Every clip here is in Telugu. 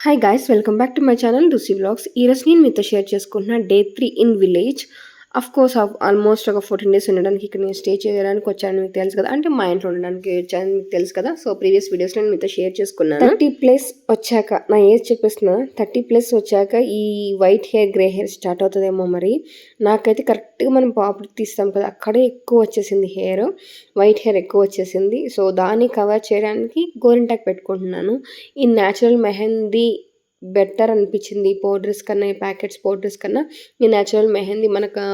Hi guys welcome back to my channel Rusi blogs ఈరోజు నేను మీతో షేర్ చేసుకుంటున్న day three in village of course almost ఒక ఫోర్టీన్ డేస్ ఉండడానికి ఇక్కడ నేను స్టే చేయడానికి వచ్చాను మీకు తెలుసు కదా. అంటే మా ఇంట్లో ఉండడానికి వచ్చాను మీకు తెలుసు కదా. సో ప్రీవియస్ వీడియోస్ నేను మీతో షేర్ చేసుకున్నాను. థర్టీ ప్లస్ వచ్చాక నా ఏజ్ చెప్పేస్తున్నా. థర్టీ ప్లస్ వచ్చాక ఈ white hair grey hair start అవుతుందేమో మరి. నాకైతే కరెక్ట్గా మనం పాపుడు తీస్తాం కదా. అక్కడే ఎక్కువ వచ్చేసింది హెయిర్. వైట్ హెయిర్ ఎక్కువ వచ్చేసింది. సో దాన్ని కవర్ చేయడానికి గోరింటాక్ పెట్టుకుంటున్నాను. ఈ న్యాచురల్ మెహందీ బెటర్ అనిపించింది. పౌడర్స్ కన్నా ఈ ప్యాకెట్స్ పౌడర్స్ కన్నా ఈ న్యాచురల్ మెహందీ మనకు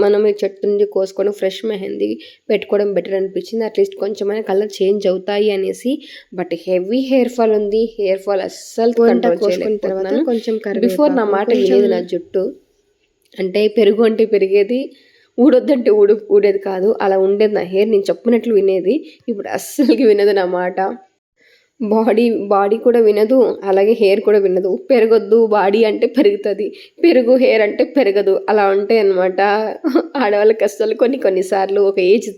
మనం ఈ చెట్టు నుండి కోసుకోవడం ఫ్రెష్ మెహందీ పెట్టుకోవడం బెటర్ అనిపించింది. అట్లీస్ట్ కొంచెమైనా కలర్ చేంజ్ అవుతాయి అనేసి. బట్ హెవీ హెయిర్ ఫాల్ ఉంది. హెయిర్ ఫాల్ అస్సలు కంట్రోల్ తర్వాత కొంచెం బిఫోర్ నా మాట వినేది నా జుట్టు. అంటే పెరుగు అంటే పెరిగేది. ఊడొద్దంటే ఊడు ఊడేది కాదు. అలా ఉండేది నా హెయిర్ నేను చెప్పినట్లు వినేది. ఇప్పుడు అస్సలకి వినదు నా మాట. బాడీ బాడీ కూడా వినదు అలాగే హెయిర్ కూడా వినదు. పెరగొద్దు బాడీ అంటే పెరుగుతుంది. పెరుగు హెయిర్ అంటే పెరగదు. అలా ఉంటాయి అనమాట ఆడవాళ్ళకి అసలు కొన్ని కొన్నిసార్లు ఒక ఏజ్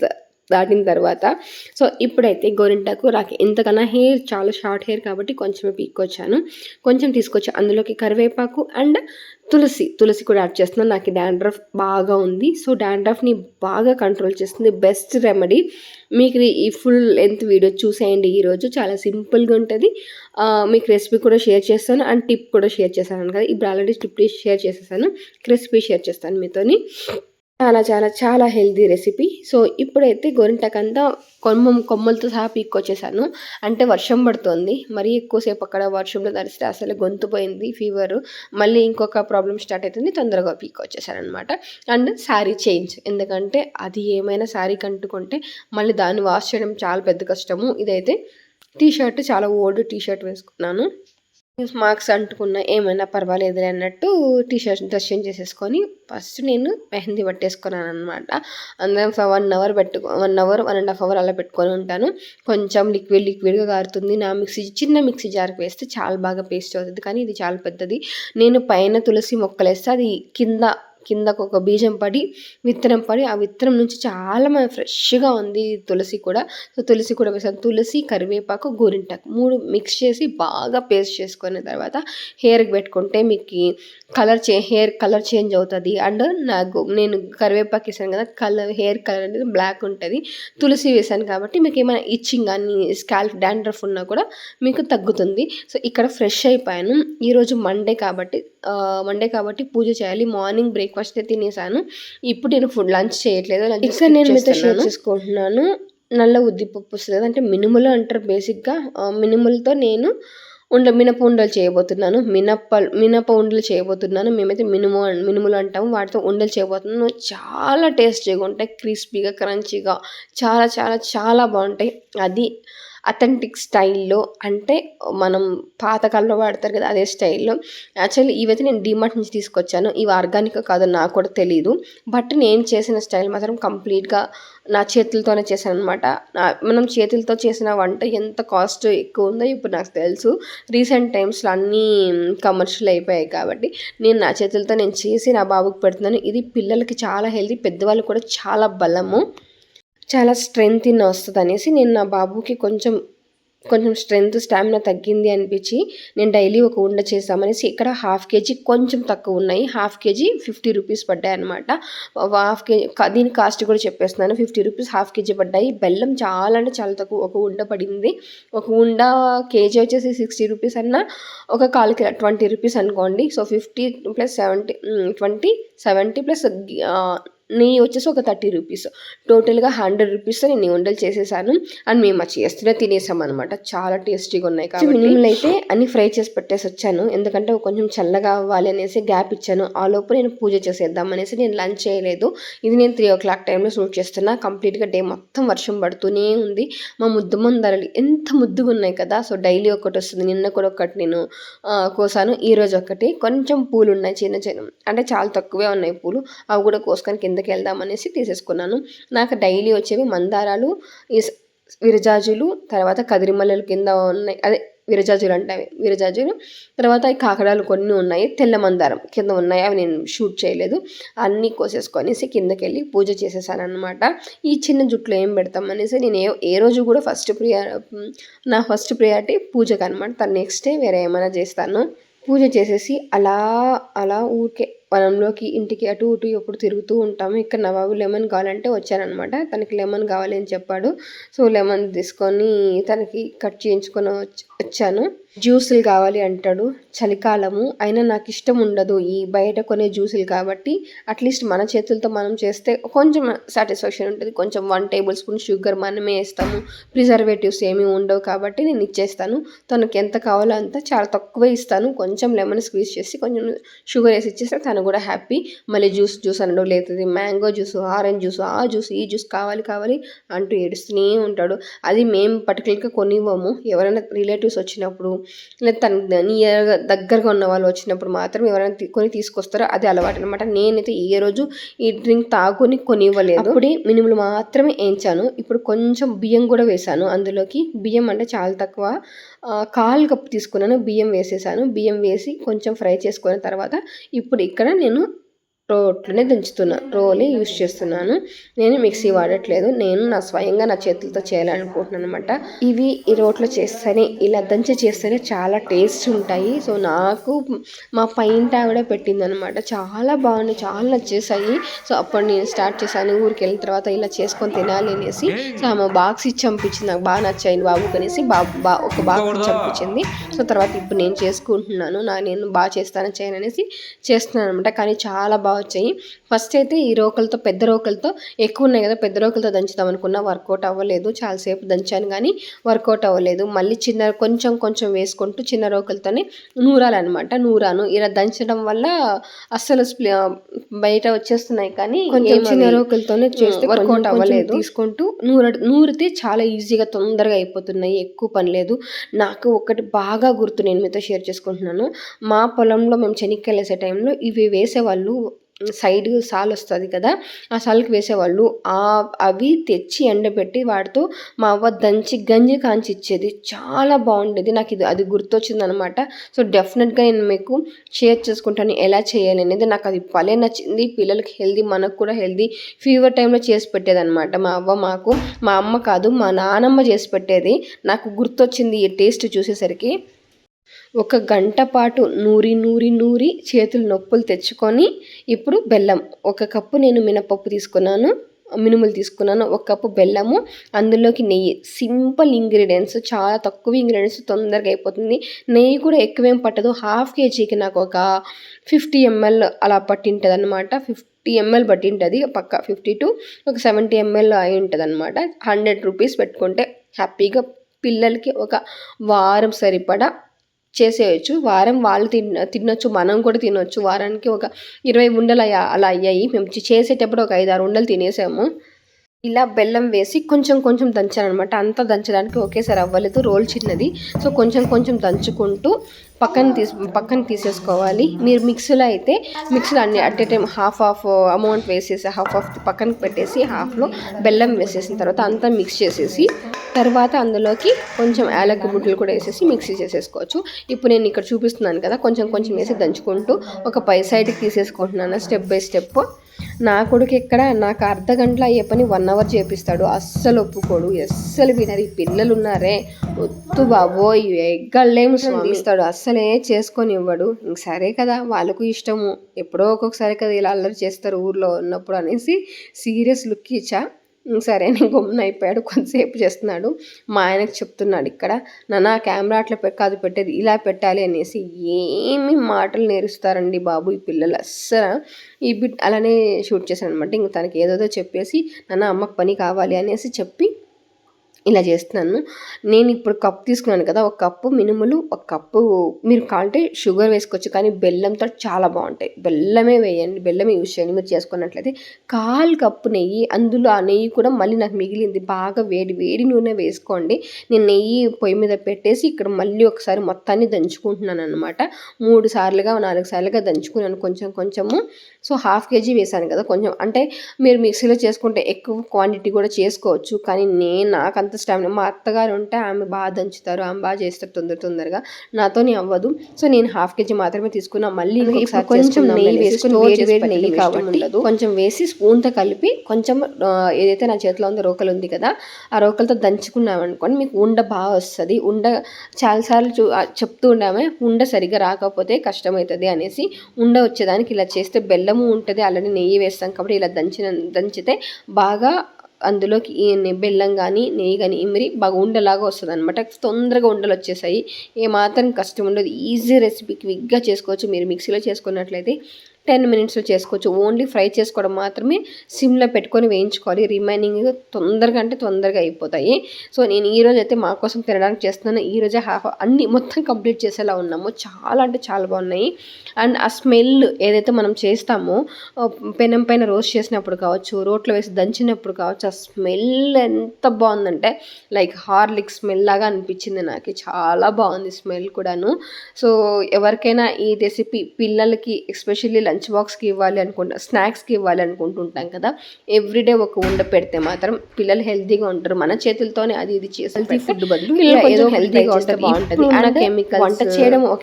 దాటిన తర్వాత. సో ఇప్పుడైతే గోరింటాకు రాకి ఎంతకన్నా హెయిర్ చాలా షార్ట్ హెయిర్ కాబట్టి కొంచెమే పీక్కొచ్చాను. కొంచెం తీసుకొచ్చి అందులోకి కరివేపాకు అండ్ తులసి తులసి కూడా యాడ్ చేస్తున్నాను. నాకు డాండ్రఫ్ బాగా ఉంది. సో డాండ్రఫ్ని బాగా కంట్రోల్ చేస్తుంది. Best remedy. మీకు ఈ ఫుల్ లెంత్ వీడియో చూసేయండి ఈరోజు. చాలా సింపుల్గా ఉంటుంది. మీకు రెసిపీ కూడా షేర్ చేస్తాను. అండ్ టిప్ కూడా షేర్ చేస్తాను. కదా ఇప్పుడు ఆల్రెడీ టిప్ షేర్ చేసేసాను. రెసిపీ షేర్ చేస్తాను మీతోని. చాలా చాలా చాలా హెల్దీ రెసిపీ సో ఇప్పుడైతే గొరింటకంతా కొమ్మ కొమ్మలతో సహా పీక్కొచ్చేసాను. అంటే వర్షం పడుతోంది. మరీ ఎక్కువసేపు అక్కడ వర్షంలో తరిస్తే అసలు గొంతు పోయింది ఫీవర్ మళ్ళీ ఇంకొక ప్రాబ్లం స్టార్ట్ అవుతుంది తొందరగా పీక్కొచ్చేసాను అనమాట అండ్ శారీ చేంజ్. ఎందుకంటే అది ఏమైనా శారీ కంటుకుంటే మళ్ళీ దాన్ని వాష్ చేయడం చాలా పెద్ద కష్టము. ఇదైతే టీ షర్ట్ చాలా ఓల్డ్ టీ షర్ట్ వేసుకున్నాను. మార్క్స్ అంటుకున్న ఏమైనా పర్వాలేదు అన్నట్టు టీ షర్ట్ డ్రెస్ చేంజ్ చేసేసుకొని ఫస్ట్ నేను మెహందీ పట్టేసుకున్నాను అనమాట అందరం వన్ అవర్ పెట్టుకో one hour one and half hour అలా పెట్టుకొని ఉంటాను. కొంచెం లిక్విడ్ లిక్విడ్గా కారుతుంది. నా మిక్సీ చిన్న మిక్సీ జార్కి వేస్తే చాలా బాగా పేస్ట్ అవుతుంది. కానీ ఇది చాలా పెద్దది. నేను పైన తులసి మొక్కలు వేస్తే అది కింద కిందకు ఒక బీజం పడి విత్తనం పడి ఆ విత్తనం నుంచి చాలా ఫ్రెష్గా ఉంది తులసి కూడా. సో తులసి కూడా వేసాను తులసి కరివేపాకు గోరింటాకు మూడు మిక్స్ చేసి బాగా పేస్ట్ చేసుకున్న తర్వాత హెయిర్కి పెట్టుకుంటే మీకు కలర్ చే హెయిర్ కలర్ చేంజ్ అవుతుంది. అండ్ నాకు నేను కరివేపాకు వేసాను కదా కలర్ హెయిర్ కలర్ అనేది బ్లాక్ ఉంటుంది. తులసి వేసాను కాబట్టి మీకు ఏమైనా ఇచ్చింగ్ కానీ స్కాల్ఫ్ డాండ్రఫ్ ఉన్నా కూడా మీకు తగ్గుతుంది. సో ఇక్కడ ఫ్రెష్ అయిపోయాను. ఈరోజు మండే కాబట్టి మండే కాబట్టి పూజ చేయాలి. మార్నింగ్ బ్రేక్ బ్రేక్ఫాస్ట్ తినేసాను. ఇప్పుడు నేను ఫుడ్ లంచ్ చేయట్లేదు. లంచ్ ఇక్కడ నేను మీతో షేర్ చేసుకుంటున్నాను. నల్ల ఉద్దిపప్పు వస్తుంది అంటే మినుములు అంటారు బేసిక్గా. మినుములతో నేను ఉండ మినప ఉండలు చేయబోతున్నాను. మినప్ప మినప ఉండలు చేయబోతున్నాను. మేమైతే మినుము మినుములు అంటాము. వాటితో ఉండలు చేయబోతున్నాను. చాలా టేస్టీగా ఉంటాయి. క్రిస్పీగా క్రంచీగా చాలా చాలా చాలా బాగుంటాయి. అది అథెంటిక్ స్టైల్లో అంటే మనం పాతకాలంలో వాడతారు కదా అదే స్టైల్లో. యాక్చువల్లీ ఇవైతే నేను డిమార్ట్ నుంచి తీసుకొచ్చాను. ఇవి ఆర్గానిక్ కాదో నాకు కూడా తెలియదు బట్ నేను చేసిన స్టైల్ మాత్రం కంప్లీట్గా నా చేతులతోనే చేశాను అనమాట మనం చేతులతో చేసిన వంట ఎంత కాస్ట్ ఎక్కువ ఉందో ఇప్పుడు నాకు తెలుసు. రీసెంట్ టైమ్స్లో అన్నీ కమర్షియల్ అయిపోయాయి కాబట్టి నేను నా చేతులతో నేను చేసి నా బాబుకి పెడుతున్నాను. ఇది పిల్లలకి చాలా హెల్తీ పెద్దవాళ్ళు కూడా చాలా బలము. చాలా స్ట్రెంగ్త్ ఇన్ వస్తుంది అనేసి నేను నా బాబుకి కొంచెం కొంచెం స్ట్రెంగ్త్ స్టామినా తగ్గింది అనిపించి నేను డైలీ ఒక ఉండ చేస్తామనేసి ఇక్కడ హాఫ్ కేజీ కొంచెం తక్కువ ఉన్నాయి. హాఫ్ కేజీ ఫిఫ్టీ రూపీస్ పడ్డాయి అనమాట హాఫ్ కేజీ దీని కాస్ట్ కూడా చెప్పేస్తున్నాను. ఫిఫ్టీ రూపీస్ హాఫ్ కేజీ పడ్డాయి. బెల్లం చాలా అంటే చాలా తక్కువ ఒక ఉండ పడింది. ఒక ఉండ కేజీ వచ్చేసి సిక్స్టీ రూపీస్ అన్న ఒక కాలు కిలో ట్వంటీ రూపీస్ అనుకోండి. So fifty plus seventy twenty seventy plus నెయ్యి వచ్చేసి ఒక థర్టీ రూపీస్. టోటల్గా హండ్రెడ్ రూపీస్తో నేను వంటలు చేసేసాను. అండ్ మేము మా చేస్తూనే తినేసాం అనమాట చాలా టేస్టీగా ఉన్నాయి కాబట్టి మినిమల్ అయితే అన్ని ఫ్రై చేసి పెట్టేసి వచ్చాను. ఎందుకంటే కొంచెం చల్లగా అవ్వాలి అనేసి గ్యాప్ ఇచ్చాను. ఆ లోపు నేను పూజ చేసేద్దాం అనేసి నేను లంచ్ చేయలేదు. ఇది నేను త్రీ ఓ క్లాక్ టైంలో షూట్ చేస్తున్నా. కంప్లీట్గా డే మొత్తం వర్షం పడుతూనే ఉంది. మా ముద్దు మందరలు ఎంత ముద్దుగా ఉన్నాయి కదా. సో డైలీ ఒకటి వస్తుంది. నిన్న కూడా ఒకటి నేను కోసాను. ఈరోజు ఒకటి. కొంచెం పూలు ఉన్నాయి. చిన్న చిన్న అంటే చాలా తక్కువే ఉన్నాయి పూలు. అవి కూడా కోసుకొని కింద కిందకి వెళ్దాం అనేసి తీసేసుకున్నాను. నాకు డైలీ వచ్చేవి మందారాలు విరజాజులు తర్వాత కదిరిమల్లెలు కింద ఉన్నాయి. అదే విరజాజులు అంటే అవి. విరజాజులు తర్వాత ఈ కాకడాలు కొన్ని ఉన్నాయి. తెల్ల మందారం కింద ఉన్నాయి. అవి నేను షూట్ చేయలేదు. అన్నీ కోసేసుకొనేసి కిందకి వెళ్ళి పూజ చేసేసాను అనమాట ఈ చిన్న జుట్లో ఏం పెడతాం అనేసి నేను ఏ ఏ రోజు కూడా ఫస్ట్ ప్రియా నా ఫస్ట్ ప్రియారిటీ పూజకు అనమాట తను నెక్స్ట్ డే వేరే ఏమైనా చేస్తాను. పూజ చేసేసి అలా అలా ఊరికే పొలంలోకి ఇంటికి అటు ఇటు ఎప్పుడు తిరుగుతూ ఉంటాము. ఇక్కడ నవాబు లెమన్ కావాలంటే వచ్చారనమాట తనకి లెమన్ కావాలి అని చెప్పాడు. సో లెమన్ తీసుకొని తనకి కట్ చేయించుకొని వచ్చాను. జ్యూసులు కావాలి అంటాడు. చలికాలము. అయినా నాకు ఇష్టం ఉండదు ఈ బయట కొనే జ్యూసులు కాబట్టి అట్లీస్ట్ మన చేతులతో మనం చేస్తే కొంచెం సాటిస్ఫాక్షన్ ఉంటుంది. కొంచెం వన్ టేబుల్ స్పూన్ షుగర్ మనమే వేస్తాము. ప్రిజర్వేటివ్స్ ఏమీ ఉండవు కాబట్టి నేను ఇచ్చేస్తాను. తనకి ఎంత కావాలో అంత చాలా తక్కువే ఇస్తాను. కొంచెం లెమన్ స్క్వీజ్ చేసి కొంచెం షుగర్ వేసి ఇచ్చేస్తే తను కూడా హ్యాపీ. మళ్ళీ జ్యూస్ జ్యూస్ అనడం లేదు మ్యాంగో జ్యూస్ ఆరెంజ్ జ్యూస్ ఆ జ్యూస్ ఈ జ్యూస్ కావాలి కావాలి అంటూ ఏడుస్తూనే ఉంటాడు. అది మేము పర్టికులర్గా కొనివ్వము. ఎవరైనా రిలేటివ్స్ వచ్చినప్పుడు లేదా తన నియర్గా దగ్గరగా ఉన్న వాళ్ళు వచ్చినప్పుడు మాత్రం ఎవరైనా కొని తీసుకొస్తారో అది అలవాటు అనమాట నేనైతే ఏ రోజు ఈ డ్రింక్ తాగుని కొనివ్వలేదు. అప్పుడే మినిమలు మాత్రమే వేయించాను ఇప్పుడు కొంచెం బియ్యం కూడా వేసాను అందులోకి బియ్యం అంటే చాలా తక్కువ. కాలు కప్పు తీసుకున్నాను బియ్యం వేసేసాను. బియ్యం వేసి కొంచెం ఫ్రై చేసుకున్న తర్వాత ఇప్పుడు ఇక్కడ నేను రోట్లోనే దించుతున్నా రోలే యూస్ చేస్తున్నాను. నేను మిక్సీ వాడట్లేదు. నేను నా స్వయంగా నా చేతులతో చేయాలనుకుంటున్నాను అనమాట ఇవి ఈ రోట్లో చేస్తేనే ఇలా దంచి చేస్తేనే చాలా టేస్ట్ ఉంటాయి. సో నాకు మా పైంట ఆవిడ పెట్టింది అనమాట చాలా బాగున్నాయి చాలా నచ్చేసాయి సో అప్పుడు నేను స్టార్ట్ చేశాను ఊరికి వెళ్ళిన తర్వాత ఇలా చేసుకొని తినాలి అనేసి. సో ఆమె బాక్స్ ఇచ్చి పంపించింది నాకు బాగా నచ్చాయి బాబు కనేసి బాబు బా ఒక బాక్స్ ఇచ్చి పంపించింది సో తర్వాత ఇప్పుడు నేను చేసుకుంటున్నాను నా నేను బాగా చేస్తాను చేయను అనేసి చేస్తున్నాను అనమాట కానీ చాలా బాగా వచ్చాయి ఫస్ట్ అయితే ఈ రోకలతో పెద్ద రోకలతో ఎక్కువ ఉన్నాయి కదా పెద్ద రోకలతో దంచుదాం అనుకున్నా వర్కౌట్ అవ్వలేదు. చాలాసేపు దంచాను కానీ వర్కౌట్ అవ్వలేదు. మళ్ళీ చిన్న కొంచెం కొంచెం వేసుకుంటూ చిన్న రోకలతోనే నూరాలన్నమాట. నూరాను. ఇలా దంచడం వల్ల అస్సలు బయట వచ్చేస్తున్నాయి కానీ కొంచెం చిన్న రోకలతోనే చేస్తే వర్కౌట్ అవ్వలేదు. తీసుకుంటూ నూర నూరితే చాలా ఈజీగా తొందరగా అయిపోతున్నాయి. ఎక్కువ పని లేదు. నాకు ఒకటి బాగా గుర్తు నేను మీతో షేర్ చేసుకుంటున్నాను. మా పొలంలో మేము చెనిక్కాయలు వేసే టైంలో ఇవి వేసేవాళ్ళు సైడ్ సాల్ వస్తుంది కదా ఆ సాల్కి వేసేవాళ్ళు. అవి తెచ్చి ఎండబెట్టి వాటితో మా అవ్వ దంచి గంజి కాంచి ఇచ్చేది చాలా బాగుండేది. నాకు ఇది అది గుర్తొచ్చింది అనమాట సో డెఫినెట్గా నేను మీకు షేర్ చేసుకుంటాను ఎలా చేయాలి అనేది. నాకు అది భలే నచ్చింది. పిల్లలకి హెల్దీ మనకు కూడా హెల్దీ. ఫీవర్ టైంలో చేసి పెట్టేది అనమాట మా అవ్వ మాకు మా అమ్మ కాదు మా నానమ్మ చేసి పెట్టేది. నాకు గుర్తొచ్చింది ఈ టేస్ట్ చూసేసరికి. ఒక గంట పాటు నూరి నూరి నూరి చేతులు నొప్పులు తెచ్చుకొని ఇప్పుడు బెల్లం. ఒక కప్పు నేను మినపప్పు తీసుకున్నాను మినుములు తీసుకున్నాను ఒక కప్పు బెల్లము అందులోకి నెయ్యి. సింపుల్ ఇంగ్రీడియంట్స్ చాలా తక్కువ ఇంగ్రీడియంట్స్ తొందరగా అయిపోతుంది. నెయ్యి కూడా ఎక్కువేం పట్టదు. హాఫ్ కేజీకి నాకు ఒక ఫిఫ్టీ ఎంఎల్ అలా పట్టింటుంది అనమాట ఫిఫ్టీ ఎంఎల్ పట్టింటుంది పక్క ఫిఫ్టీ టు ఒక సెవెంటీ ఎంఎల్ అయి ఉంటుంది అనమాట హండ్రెడ్ రూపీస్ పెట్టుకుంటే హ్యాపీగా పిల్లలకి ఒక వారం సరిపడా చేసేయచ్చు. వారం వాళ్ళు తిన్న తినొచ్చు మనం కూడా తినొచ్చు. వారానికి ఒక ఇరవై ఉండలు అలా అయ్యాయి. మేము చేసేటప్పుడు ఒక ఐదు ఆరు ఉండలు తినేసాము. ఇలా బెల్లం వేసి కొంచెం కొంచెం దంచానమాట అంతా దంచడానికి ఒకేసారి అవ్వలేదు. రోల్ చిన్నది. సో కొంచెం కొంచెం దంచుకుంటూ పక్కన తీసి పక్కన తీసేసుకోవాలి. మీరు మిక్సీలో అయితే మిక్సీలో అన్ని at a time half of amount వేసేసి హాఫ్ ఆఫ్ పక్కన పెట్టేసి హాఫ్లో బెల్లం వేసేసిన తర్వాత అంతా మిక్స్ చేసేసి తర్వాత అందులోకి కొంచెం యాలక్కి బుడ్లు కూడా వేసేసి మిక్సీ చేసేసుకోవచ్చు. ఇప్పుడు నేను ఇక్కడ చూపిస్తున్నాను కదా కొంచెం కొంచెం వేసి దంచుకుంటూ ఒక పై సైడ్కి తీసేసుకుంటున్నాను. స్టెప్ బై స్టెప్ నా కొడుకు ఎక్కడ? నాకు అర్ధ గంటలో అయ్యే పని వన్ అవర్ చేపిస్తాడు. అస్సలు ఒప్పుకోడు. అస్సలు వినరు. పిల్లలు ఉన్నారే వద్దు బాబోయ్. ఎగ్గళ్ళేము తీస్తాడు అస్సలే చేసుకొని ఇవ్వడు ఇంక సరే కదా. వాళ్ళకు ఇష్టము. ఎప్పుడో ఒక్కొక్కసారి కదా ఇలా అల్లరి చేస్తారు ఊర్లో ఉన్నప్పుడు అనేసి సీరియస్ లుక్ ఇచ్చా. సరే నేను గమ్మున అయిపోయాడు కొంతసేపు చేస్తున్నాడు మా ఆయనకు చెప్తున్నాడు ఇక్కడ. నాన్న కెమెరా అట్లా కాదు పెట్టేది ఇలా పెట్టాలి అనేసి ఏమి మాటలు నేర్స్తారండి బాబు ఈ పిల్లలు. అస్సలు ఈ బిట్ అలానే షూట్ చేశాను అనమాట ఇంక తనకి ఏదోదో చెప్పేసి నాన్న అమ్మకు పని కావాలి అనేసి చెప్పి ఇలా చేస్తున్నాను. నేను ఇప్పుడు కప్ తీసుకున్నాను కదా ఒక కప్పు మినుములు ఒక కప్పు మీరు కావాలంటే షుగర్ వేసుకోవచ్చు కానీ బెల్లంతో చాలా బాగుంటాయి. బెల్లమే వేయండి బెల్లమే యూజ్ చేయండి. మీరు చేసుకున్నట్లయితే కాల్ కప్పు నెయ్యి అందులో ఆ నెయ్యి కూడా మళ్ళీ నాకు మిగిలింది. బాగా వేడి వేడి నూనె వేసుకోండి. నేను నెయ్యి పొయ్యి మీద పెట్టేసి ఇక్కడ మళ్ళీ ఒకసారి మొత్తాన్ని దంచుకుంటున్నాను అనమాట మూడు సార్లుగా నాలుగు సార్లుగా దంచుకున్నాను. కొంచెం కొంచెము సో హాఫ్ కేజీ వేసాను కదా కొంచెం. అంటే మీరు మిక్సీలో చేసుకుంటే ఎక్కువ క్వాంటిటీ కూడా చేసుకోవచ్చు. కానీ నేను నాకంత అంత స్టామినా మా అత్తగారు ఉంటే ఆమె బాగా దంచుతారు ఆమె బాగా చేస్తారు తొందర తొందరగా. నాతోని అవ్వదు. సో నేను హాఫ్ కేజీ మాత్రమే తీసుకున్నా. మళ్ళీ ఇంకొకసారి కొంచెం నెయ్యి వేసుకుని వేడి వేడి నెయ్యి కాబట్టి కొంచెం వేసి స్పూన్తో కలిపి కొంచెం ఏదైతే నా చేతిలో ఉందో రోకలు ఉంది కదా ఆ రోకలతో దంచుకున్నాం అనుకోండి మీకు ఉండ బాగా వస్తుంది. ఉండ చాలాసార్లు చూ చెప్తూ ఉండామే ఉండ సరిగ్గా రాకపోతే కష్టమవుతుంది అనేసి ఉండ వచ్చేదానికి ఇలా చేస్తే బెల్లము ఉంటుంది ఆల్రెడీ నెయ్యి వేస్తాం కాబట్టి ఇలా దంచిన దంచితే బాగా అందులోకి బెల్లం కానీ నెయ్యి కానీ ఇమిరి బాగా ఉండలాగా వస్తుంది అనమాట తొందరగా ఉండలు వచ్చేసాయి. ఏమాత్రం కష్టం ఉండదు. ఈజీ రెసిపీ క్విక్గా చేసుకోవచ్చు. మీరు మిక్సీలో చేసుకున్నట్లయితే టెన్ మినిట్స్లో చేసుకోవచ్చు. ఓన్లీ ఫ్రై చేసుకోవడం మాత్రమే సిమ్లో పెట్టుకొని వేయించుకోవాలి. రిమైనింగ్ తొందరగా అంటే తొందరగా అయిపోతాయి. సో నేను ఈ అయితే మా కోసం తినడానికి చేస్తున్నాను. ఈ రోజే హాఫ్ అన్ని మొత్తం కంప్లీట్ చేసేలా ఉన్నాము. చాలా అంటే చాలా బాగున్నాయి. అండ్ ఆ స్మెల్ ఏదైతే మనం చేస్తామో పెనం పైన రోస్ట్ చేసినప్పుడు కావచ్చు రోట్లో వేసి దంచినప్పుడు కావచ్చు ఆ స్మెల్ ఎంత బాగుందంటే లైక్ హార్లిక్ స్మెల్ లాగా అనిపించింది నాకు. చాలా బాగుంది స్మెల్ కూడాను. సో ఎవరికైనా ఈ రెసిపీ పిల్లలకి ఎస్పెషల్లీ లంచ్ బాక్స్కి ఇవ్వాలి అనుకుంటా స్నాక్స్కి ఇవ్వాలి అనుకుంటుంటాం కదా. ఎవ్రీడే ఒక ఉండ పెడితే మాత్రం పిల్లలు హెల్తీగా ఉంటారు. మన చేతులతోనే అది ఇది చేసి హెల్తీ ఫుడ్ బదులు ఏదో హెల్తీగా ఉంటే బాగుంటుంది. అండ్ అంటే కెమికల్స్ వంట చేయడం ఒక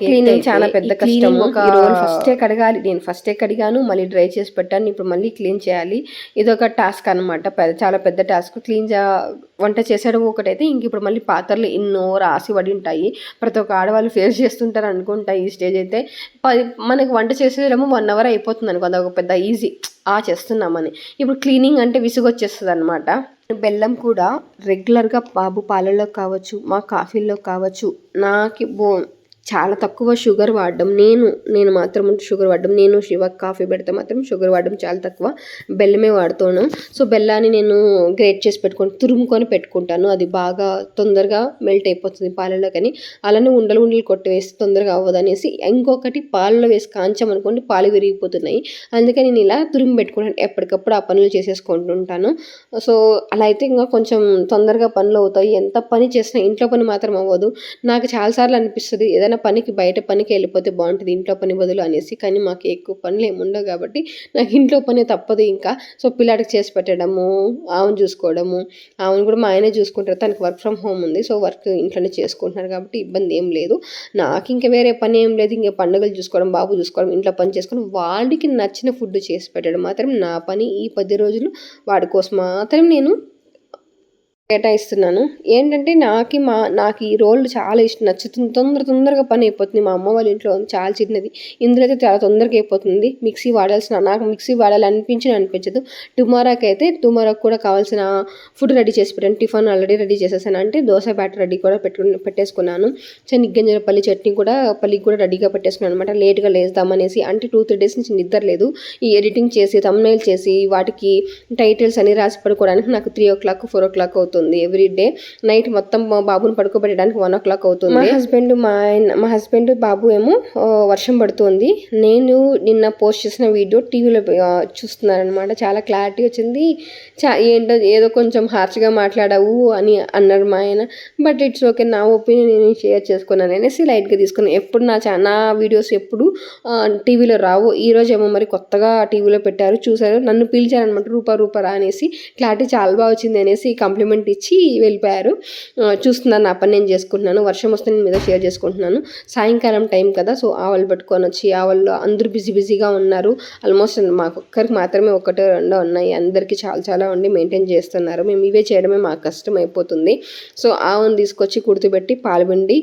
చాలా పెద్ద కష్టం ఒక ఫస్టే కడగాలి నేను ఫస్టే కడిగాను మళ్ళీ డ్రై చేసి పెట్టాను ఇప్పుడు మళ్ళీ క్లీన్ చేయాలి. ఇది ఒక టాస్క్ అనమాట చాలా పెద్ద టాస్క్ క్లీన్ వంట చేసేయడం ఒకటైతే ఇంక ఇప్పుడు మళ్ళీ పాత్రలు ఎన్నో రాసి పడి ఉంటాయి. ప్రతి ఒక్క ఆడవాళ్ళు ఫేస్ చేస్తుంటారు అనుకుంటా ఈ స్టేజ్ అయితే. మనకి వంట చేసేయడము వన్ అవర్ అయిపోతుంది అనుకో అదొక పెద్ద ఈజీ ఆ చేస్తున్నామని. ఇప్పుడు క్లీనింగ్ అంటే విసుగొచ్చేస్తుంది అనమాట బెల్లం కూడా రెగ్యులర్గా బాబు పాలల్లో కావచ్చు మా కాఫీల్లో కావచ్చు నాకు బో చాలా తక్కువ షుగర్ వాడడం నేను నేను మాత్రం షుగర్ వాడడం నేను శివ కాఫీ పెడితే మాత్రం షుగర్ వాడడం చాలా తక్కువ. బెల్లమే వాడుతాను. సో బెల్లాన్ని నేను గ్రేట్ చేసి పెట్టుకొని తురుముకొని పెట్టుకుంటాను. అది బాగా తొందరగా మెల్ట్ అయిపోతుంది పాలలో కానీ అలానే ఉండలు ఉండలు కొట్టివేసి తొందరగా అవ్వదనేసి ఇంకొకటి పాలలో వేసి కాంచాం అనుకోండి పాలు విరిగిపోతున్నాయి. అందుకని నేను ఇలా తురుము పెట్టుకుంటాను. ఎప్పటికప్పుడు ఆ పనులు చేసేసుకుంటుంటాను. సో అలా అయితే ఇంకా కొంచెం తొందరగా పనులు అవుతాయి. ఎంత పని చేసినా ఇంట్లో పని మాత్రం అవ్వదు. నాకు చాలాసార్లు అనిపిస్తుంది ఏదైనా పనికి బయట పనికి వెళ్ళిపోతే బాగుంటుంది ఇంట్లో పని బదులు అనేసి. కానీ మాకు ఎక్కువ పనులు ఏమి ఉండవు కాబట్టి నాకు ఇంట్లో పని తప్పదు ఇంకా. సో పిల్లాడికి చేసి పెట్టడము ఆమెను చూసుకోవడము ఆమెను కూడా మా ఆయనే చూసుకుంటారు. తనకి వర్క్ ఫ్రమ్ హోమ్ ఉంది. సో వర్క్ ఇంట్లోనే చేసుకుంటున్నారు కాబట్టి ఇబ్బంది ఏం లేదు. నాకు ఇంకా వేరే పని ఏం లేదు. ఇంకా పండుగలు చూసుకోవడం బాబు చూసుకోవడం ఇంట్లో పని చేసుకోవడం వాడికి నచ్చిన ఫుడ్ చేసి పెట్టడం మాత్రం నా పని. ఈ పది రోజులు వాడి కోసం మాత్రం నేను కేటాయిస్తున్నాను. ఏంటంటే నాకు మా నాకు ఈ రోల్ చాలా ఇష్టం. నచ్చుతుంది తొందర తొందరగా పని అయిపోతుంది. మా అమ్మ వాళ్ళ ఇంట్లో చాలా చిన్నది. ఇందులో అయితే చాలా తొందరగా అయిపోతుంది. మిక్సీ వాడాల్సిన నాకు మిక్సీ వాడాలి అనిపించిన అనిపించదు. టుమారోకి అయితే టుమారోకి కూడా కావాల్సిన ఫుడ్ రెడీ చేసి పెట్టాను. టిఫిన్ ఆల్రెడీ రెడీ చేసేసాను. అంటే దోశ బ్యాటర్ రెడీ కూడా పెట్టు పెట్టేసుకున్నాను. చెనిగ్గింజల పల్లి చట్నీ కూడా పల్లికి కూడా రెడీగా పెట్టేసుకున్నాను అనమాట లేట్గా లేస్తామనేసి అంటే టూ త్రీ డేస్ నుంచి నిద్ర లేదు. ఈ ఎడిటింగ్ చేసి తమ్నైల్ చేసి వాటికి టైటిల్స్ అని రాసి పడుకోవడానికి నాకు three o'clock four o'clock అవుతుంది. ఎవ్రీ డే నైట్ మొత్తం మా బాబుని పడుకోబెట్టడానికి వన్ ఓ క్లాక్ అవుతుంది. మా హస్బెండ్ మా ఆయన మా హస్బెండ్ బాబు ఏమో వర్షం పడుతుంది. నేను నిన్న పోస్ట్ చేసిన వీడియో టీవీలో చూస్తున్నాను అనమాట చాలా క్లారిటీ వచ్చింది. చా ఏంటో ఏదో కొంచెం హార్ష్గా మాట్లాడావు అని అన్నారు మా ఆయన. బట్ ఇట్స్ ఓకే నా ఒపీనియన్ నేను షేర్ చేసుకున్నాను అనేసి లైట్గా తీసుకున్నాను. ఎప్పుడు నా చా నా వీడియోస్ ఎప్పుడు టీవీలో రావు. ఈ ఏమో మరి కొత్తగా టీవీలో పెట్టారు చూసారు నన్ను పిలిచారనమాట రూపా రూపా రా అనేసి. క్లారిటీ చాలా బాగా వచ్చింది అనేసి కాంప్లిమెంట్ ఇచ్చి వెళ్ళిపోయారు. చూస్తున్నాను నా పని నేను చేసుకుంటున్నాను వర్షం వస్తే నేను మీద షేర్ చేసుకుంటున్నాను. సాయంకాలం టైం కదా సో ఆవులు పట్టుకొని వచ్చి ఆవుల్లో అందరూ బిజీ బిజీగా ఉన్నారు. ఆల్మోస్ట్ మాకు ఒక్కరికి మాత్రమే ఒకటో రెండో ఉన్నాయి. అందరికీ చాలా చాలా ఉండి మెయింటైన్ చేస్తున్నారు. మేము ఇవే చేయడమే మాకు కష్టం అయిపోతుంది. సో ఆవును తీసుకొచ్చి కుర్తుపెట్టి పాల్పిండి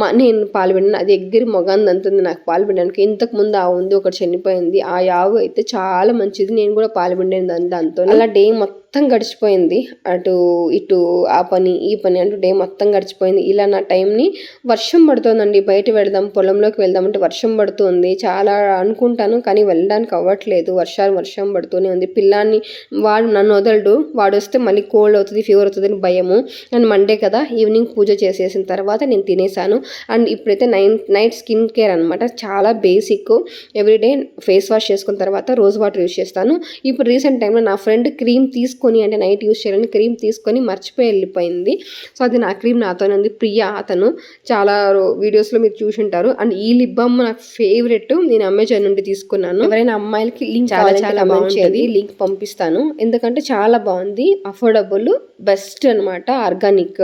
మా నేను పాల్పిండిన అది ఎగ్గిరి మొగాన్ని అంతుంది నాకు పాలు పిండడానికి. ఇంతకు ముందు ఆవు ఉంది ఒకటి చనిపోయింది. ఆ ఆవు అయితే చాలా మంచిది. నేను కూడా పాలు దాని దాంతో అలా డే మొత్తం మొత్తం గడిచిపోయింది. అటు ఇటు ఆ పని ఈ పని అంటూ డే మొత్తం గడిచిపోయింది. ఇలా నా టైంని వర్షం పడుతోందండి. బయట వెళ్దాం పొలంలోకి వెళ్దాం అంటే వర్షం పడుతుంది. చాలా అనుకుంటాను కానీ వెళ్ళడానికి అవ్వట్లేదు. వర్షాలు వర్షం పడుతూనే ఉంది. పిల్లాన్ని వాడు నన్ను వదలడు. వాడు వస్తే మళ్ళీ కోల్డ్ అవుతుంది ఫీవర్ అవుతుంది అని భయము. అండ్ మండే కదా ఈవినింగ్ పూజ చేసేసిన తర్వాత నేను తినేసాను అండ్ ఇప్పుడైతే నైన్ నైట్ స్కిన్ కేర్ అనమాట చాలా బేసిక్. ఎవ్రీడే ఫేస్ వాష్ చేసుకున్న తర్వాత రోజ్ వాటర్ యూస్ చేస్తాను. ఇప్పుడు రీసెంట్ టైంలో నా ఫ్రెండ్ క్రీమ్ తీసుకొని అంటే నైట్ యూస్ చేయాలని క్రీమ్ తీసుకొని మర్చిపోయి వెళ్ళిపోయింది. సో అది నా క్రీమ్ నాతోనే ఉంది ప్రియా అతను చాలా వీడియోస్లో మీరు చూసి ఉంటారు అండ్ ఈ లిప్ బామ్ నాకు ఫేవరెట్ నేను అమెజాన్ నుండి తీసుకున్నాను. ఎవరైనా అమ్మాయిలకి లింక్ చాలా చాలా బాగుంటుంది. లింక్ పంపిస్తాను. ఎందుకంటే చాలా బాగుంది. అఫోర్డబుల్ బెస్ట్ అనమాట ఆర్గానిక్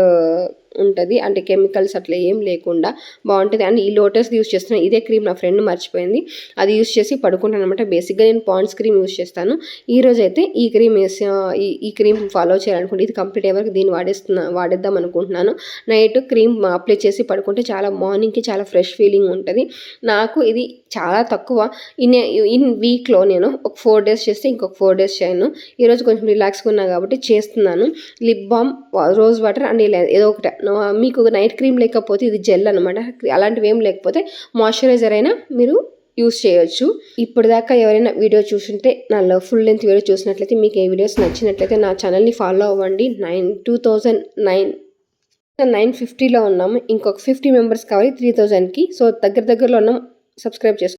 ఉంటుంది. అంటే కెమికల్స్ అట్లా ఏం లేకుండా బాగుంటుంది. అండ్ ఈ లోటస్ యూస్ చేస్తున్నాను ఇదే క్రీమ్ నా ఫ్రెండ్ మర్చిపోయింది. అది యూస్ చేసి పడుకుంటాను అనమాట బేసిక్గా నేను పాండ్స్ క్రీమ్ యూస్ చేస్తాను. ఈ రోజు అయితే ఈ క్రీమ్ ఈ ఈ క్రీమ్ ఫాలో చేయాలనుకుంటే ఇది కంప్లీట్ అయ్యే వరకు దీన్ని వాడేస్తున్నా వాడేద్దాం అనుకుంటున్నాను. నైట్ క్రీమ్ అప్లై చేసి పడుకుంటే చాలా మార్నింగ్కి చాలా ఫ్రెష్ ఫీలింగ్ ఉంటుంది. నాకు ఇది చాలా తక్కువ. ఇన్ ఇన్ వీక్లో నేను ఒక ఫోర్ డేస్ చేస్తే ఇంకొక ఫోర్ డేస్ చేయను. ఈరోజు కొంచెం రిలాక్స్గా ఉన్నా కాబట్టి చేస్తున్నాను. Lip balm rose water and ఇలా ఏదో ఒకటి మీకు నైట్ క్రీమ్ లేకపోతే ఇది జెల్ అనమాట అలాంటివి ఏం లేకపోతే మాయిశ్చరైజర్ అయినా మీరు యూస్ చేయొచ్చు. ఇప్పుడు దాకా ఎవరైనా వీడియో చూసుంటే నా ఫుల్ లెంత్ వీడియో చూసినట్లయితే మీకు ఏ వీడియోస్ నచ్చినట్లయితే నా ఛానల్ని ఫాలో అవ్వండి. Nine two thousand nine nine ఫిఫ్టీలో ఉన్నాము. ఇంకొక ఫిఫ్టీ మెంబర్స్ కావాలి త్రీ థౌజండ్కి సో దగ్గర దగ్గరలో ఉన్నాం. సబ్స్క్రైబ్ చేసుకోండి